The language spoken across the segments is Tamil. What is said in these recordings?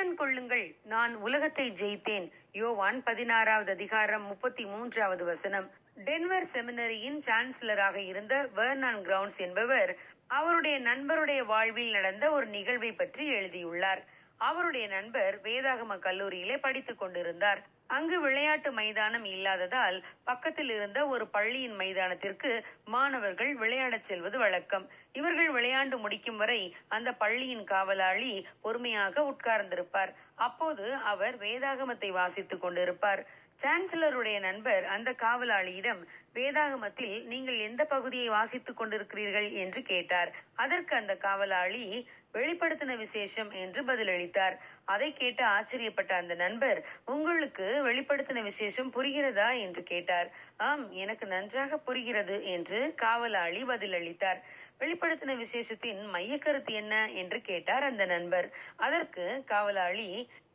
கொள்ளுங்கள் நான் உலகத்தை ஜெயித்தேன். யோவான் பதினாறாவது அதிகாரம் முப்பத்தி மூன்றாவது வசனம். டென்வர் செமினரியின் சான்சலராக இருந்த வெர்னான் கிரவுண்ட்ஸ் என்பவர் அவருடைய நண்பருடைய வாழ்வில் நடந்த ஒரு நிகழ்வை பற்றி எழுதியுள்ளார். அவருடைய நண்பர் வேதாகம கல்லூரியிலே படித்துக் கொண்டிருந்தார். அங்கு விளையாட்டு மைதானம் இல்லாததால் பக்கத்தில் இருந்த ஒரு பள்ளியின் மைதானத்திற்கு மாணவர்கள் விளையாடச் செல்வது வழக்கம். இவர்கள் விளையாண்டு முடிக்கும் வரை அந்த பள்ளியின் காவலாளி பொறுமையாக உட்கார்ந்திருப்பார். அப்போது அவர் வேதாகமத்தை வாசித்துக் கொண்டிருப்பார். சான்சலருடைய நண்பர் அந்த காவலாளியிடம் வேதாகமத்தில் நீங்கள் எந்த பகுதியை வாசித்துக் கொண்டிருக்கிறீர்கள்? என்று கேட்டார். அதற்கு அந்த காவலாளி வெளிப்படுத்தின விசேஷம் என்று பதிலளித்தார். அதை கேட்டு ஆச்சரியப்பட்ட அந்த நண்பர் உங்களுக்கு வெளிப்படுத்தின விசேஷம் புரிகிறதா? என்று கேட்டார். ஆம் எனக்கு நன்றாக புரிகிறது என்று காவலாளி பதிலளித்தார். வெளிப்படுத்தின விசேஷத்தின் மைய கருத்து என்ன? என்று கேட்டார் அந்த நண்பர். அதற்கு காவலாளி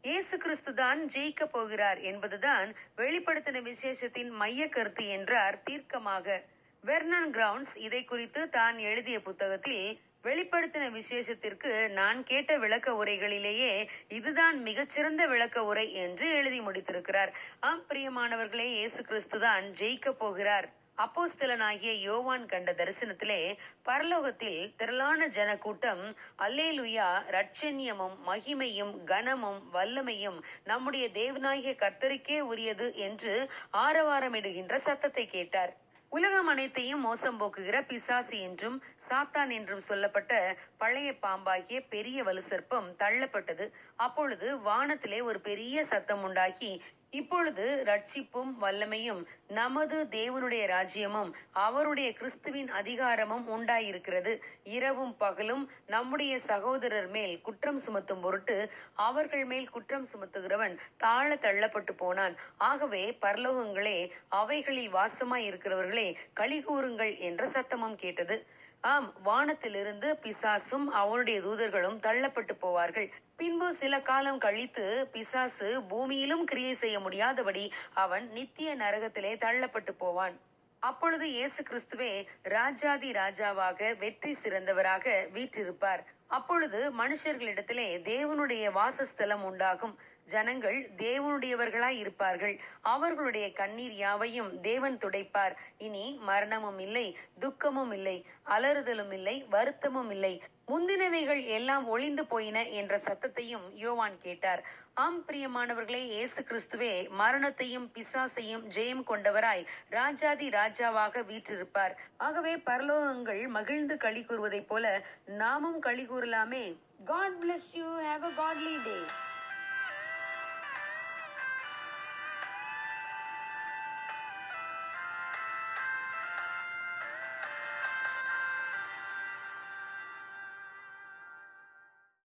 இயேசு கிறிஸ்து தான் ஜெயிக்க போகிறார் என்பதுதான் வெளிப்படுத்தின விசேஷத்தின் மைய கருத்து என்றார் தீர்க்கமாக. வெர்னன் கிரவுண்ட்ஸ் இதை குறித்து தான் எழுதிய புத்தகத்தில் வெளிப்படுத்தின விசேஷத்திற்கு நான் கேட்ட விளக்க உரைகளிலேயே இதுதான் மிகச்சிறந்த விளக்க உரை என்று எழுதி முடித்திருக்கிறார். ஆம் பிரியமானவர்களே இயேசு கிறிஸ்து தான் ஜெயிக்க போகிறார். அப்போஸ்தலனாகிய யோவான் கண்ட தரிசனத்திலே பரலோகத்தில் திரளான ஜன கூட்டம் அல்லேலுயா ரட்சண்யமும் மகிமையும் கனமும் வல்லமையும் நம்முடைய தேவனாகிய கர்த்தருக்கே உரியது என்று ஆரவாரமிடுகின்ற சத்தத்தை கேட்டார். உலகம் அனைத்தையும் மோசம் போக்குகிற பிசாசு என்றும் சாத்தான் என்றும் சொல்லப்பட்ட பழைய பாம்பாகிய பெரிய வலுசற்பம் தள்ளப்பட்டது. அப்பொழுது வானத்திலே ஒரு பெரிய சத்தம் உண்டாகி இப்பொழுது ரட்சிப்பும் வல்லமையும் நமது தேவனுடைய ராஜ்யமும் அவருடைய கிறிஸ்துவின் அதிகாரமும் உண்டாயிருக்கிறது. இரவும் பகலும் நம்முடைய சகோதரர் மேல் குற்றம் சுமத்தும் பொருட்டு அவர்கள் மேல் குற்றம் சுமத்துகிறவன் தாழ தள்ளப்பட்டு போனான். ஆகவே பரலோகங்களே அவைகளில் வாசமாய் இருக்கிறவர்களே கலிகூறுங்கள் என்ற சத்தமும் கேட்டது. ஆம் வானத்திலிருந்து பிசாசும் அவனுடைய தூதர்களும் தள்ளப்பட்டு போவார்கள். பின்பு சில காலம் கழித்து பிசாசு பூமியிலும் கிரியை செய்ய முடியாதபடி அவன் நித்திய நரகத்திலே தள்ளப்பட்டு போவான். அப்பொழுது இயேசு கிறிஸ்துவே ராஜாதி ராஜாவாக வெற்றி சிறந்தவராக வீற்றிருப்பார். அப்பொழுது மனுஷர்களிடத்திலே தேவனுடைய வாசஸ்தலம் உண்டாகும். ஜனங்கள் தேவனுடையவர்களாய் இருப்பார்கள். அவர்களுடைய கண்ணீர் யாவையும் தேவன் துடைப்பார். இனி மரணமும் இல்லை துக்கமும் இல்லை அலறுதலும் இல்லை வருத்தமும் இல்லை. முந்தினவைகள் எல்லாம் ஒளிந்து போயின என்ற சத்தத்தையும் யோவான் கேட்டார். ஆம் பிரியமானவர்களே இயேசு கிறிஸ்துவே மரணத்தையும் பிசாசையும் ஜெயம் கொண்டவராய் ராஜாதி ராஜாவாக வீற்றிருப்பார். ஆகவே பரலோகங்கள் மகிழ்ந்து களி கூறுவதைப் போல நாமும் களி கூறலாமே. God bless you have a godly day